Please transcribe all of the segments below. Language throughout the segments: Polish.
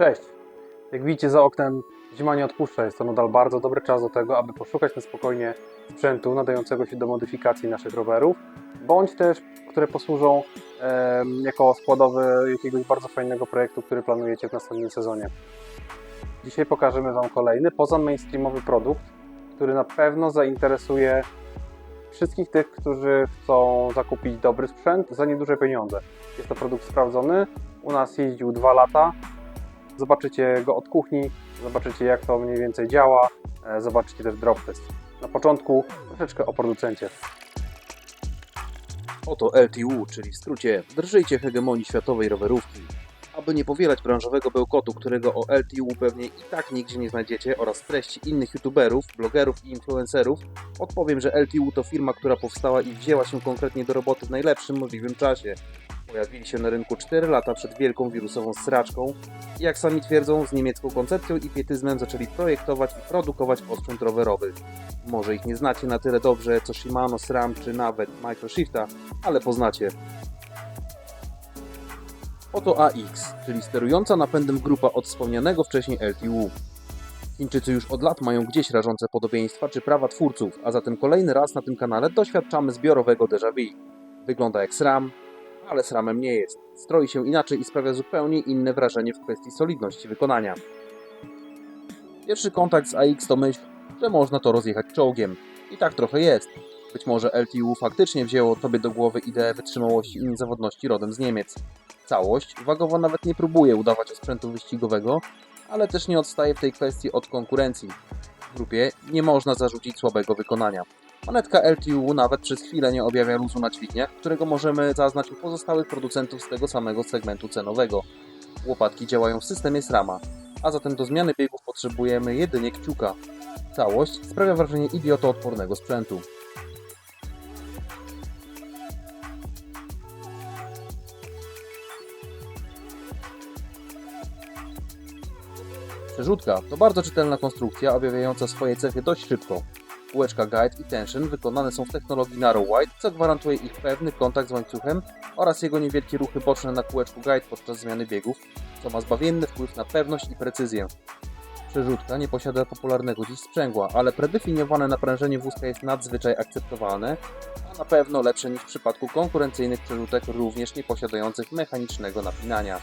Cześć! Jak widzicie za oknem zima nie odpuszcza, jest to nadal bardzo dobry czas do tego, aby poszukać na spokojnie sprzętu nadającego się do modyfikacji naszych rowerów, bądź też, które posłużą em, jako składowy jakiegoś bardzo fajnego projektu, który planujecie w następnym sezonie. Dzisiaj pokażemy Wam kolejny, poza mainstreamowy produkt, który na pewno zainteresuje wszystkich tych, którzy chcą zakupić dobry sprzęt za nieduże pieniądze. Jest to produkt sprawdzony, u nas jeździł 2 lata, Zobaczycie go od kuchni, zobaczycie jak to mniej więcej działa, e, zobaczycie też drop test. Na początku troszeczkę o producencie. Oto LTU, czyli w skrócie drżyjcie hegemonii światowej rowerówki. Aby nie powielać branżowego bełkotu, którego o LTU pewnie i tak nigdzie nie znajdziecie oraz treści innych youtuberów, blogerów i influencerów, odpowiem, że LTU to firma, która powstała i wzięła się konkretnie do roboty w najlepszym możliwym czasie. Pojawili się na rynku 4 lata przed wielką wirusową sraczką i jak sami twierdzą, z niemiecką koncepcją i pietyzmem zaczęli projektować i produkować osprzęt rowerowy. Może ich nie znacie na tyle dobrze co Shimano, SRAM czy nawet Microshifta, ale poznacie. Oto AX, czyli sterująca napędem grupa od wspomnianego wcześniej LTU. Chińczycy już od lat mają gdzieś rażące podobieństwa czy prawa twórców, a zatem kolejny raz na tym kanale doświadczamy zbiorowego déjà vu. Wygląda jak SRAM, ale SRAMem nie jest. Stroi się inaczej i sprawia zupełnie inne wrażenie w kwestii solidności wykonania. Pierwszy kontakt z AX to myśl, że można to rozjechać czołgiem. I tak trochę jest. Być może LTU faktycznie wzięło tobie do głowy ideę wytrzymałości i niezawodności rodem z Niemiec. Całość wagowo nawet nie próbuje udawać sprzętu wyścigowego, ale też nie odstaje w tej kwestii od konkurencji. W grupie nie można zarzucić słabego wykonania. Manetka LTU nawet przez chwilę nie objawia luzu na dźwigniach, którego możemy zaznać u pozostałych producentów z tego samego segmentu cenowego. Łopatki działają w systemie SRAMa, a zatem do zmiany biegów potrzebujemy jedynie kciuka. Całość sprawia wrażenie idiotoodpornego sprzętu. Przerzutka to bardzo czytelna konstrukcja, objawiająca swoje cechy dość szybko. Kółeczka Guide i Tension wykonane są w technologii Narrow Wide, co gwarantuje ich pewny kontakt z łańcuchem oraz jego niewielkie ruchy boczne na kółeczku Guide podczas zmiany biegów, co ma zbawienny wpływ na pewność i precyzję. Przerzutka nie posiada popularnego dziś sprzęgła, ale predefiniowane naprężenie wózka jest nadzwyczaj akceptowalne, a na pewno lepsze niż w przypadku konkurencyjnych przerzutek również nie posiadających mechanicznego napinania.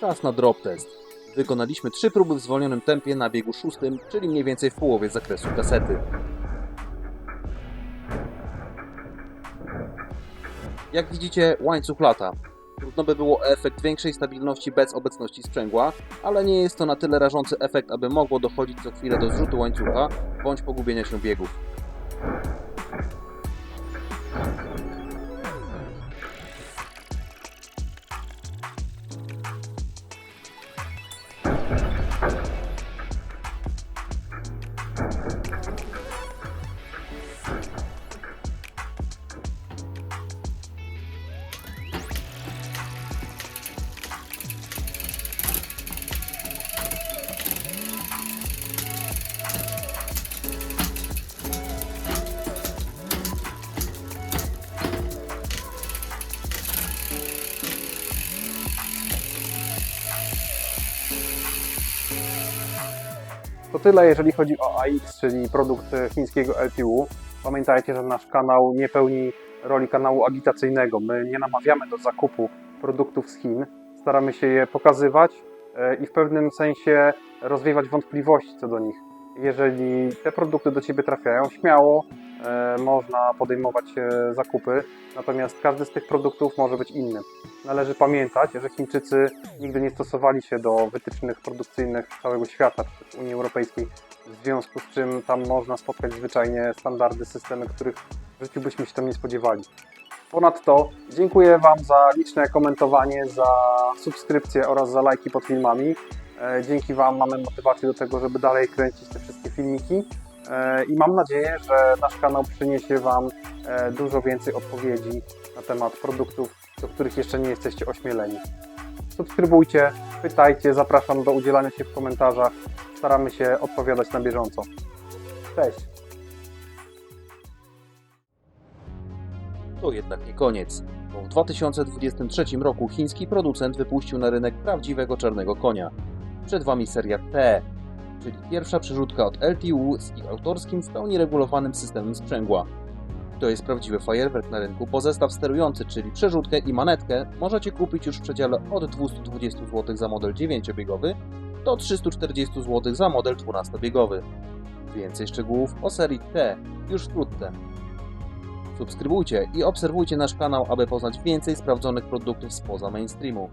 Czas na drop test. Wykonaliśmy trzy próby w zwolnionym tempie na biegu szóstym, czyli mniej więcej w połowie zakresu kasety. Jak widzicie, łańcuch lata. Trudno by było efekt większej stabilności bez obecności sprzęgła, ale nie jest to na tyle rażący efekt, aby mogło dochodzić co chwilę do zrzutu łańcucha bądź pogubienia się biegów. To tyle jeżeli chodzi o AX, czyli produkt chińskiego LTU. Pamiętajcie, że nasz kanał nie pełni roli kanału agitacyjnego. My nie namawiamy do zakupu produktów z Chin. Staramy się je pokazywać e, i w pewnym sensie rozwiewać wątpliwości co do nich. Jeżeli te produkty do Ciebie trafiają, śmiało e, można podejmować e, zakupy, natomiast każdy z tych produktów może być inny. Należy pamiętać, że Chińczycy nigdy nie stosowali się do wytycznych produkcyjnych całego świata, czy też Unii Europejskiej, w związku z czym tam można spotkać zwyczajnie standardy, systemy, których w życiu byśmy się tam nie spodziewali. Ponadto dziękuję Wam za liczne komentowanie, za subskrypcje oraz za lajki pod filmami. E, Dzięki Wam mamy motywację do tego, żeby dalej kręcić te wszystkie filmiki E, i mam nadzieję, że nasz kanał przyniesie Wam e, dużo więcej odpowiedzi na temat produktów, do których jeszcze nie jesteście ośmieleni. Subskrybujcie, pytajcie, zapraszam do udzielania się w komentarzach. Staramy się odpowiadać na bieżąco. Cześć! To jednak nie koniec, bo w 2023 roku chiński producent wypuścił na rynek prawdziwego czarnego konia. Przed Wami seria T, czyli pierwsza przerzutka od LTU z ich autorskim, w pełni regulowanym systemem sprzęgła. To jest prawdziwy fajerwerk na rynku, bo zestaw sterujący, czyli przerzutkę i manetkę, możecie kupić już w przedziale od 220 zł za model 9-biegowy do 340 zł za model 12-biegowy. Więcej szczegółów o serii T już wkrótce. Subskrybujcie i obserwujcie nasz kanał, aby poznać więcej sprawdzonych produktów spoza mainstreamu.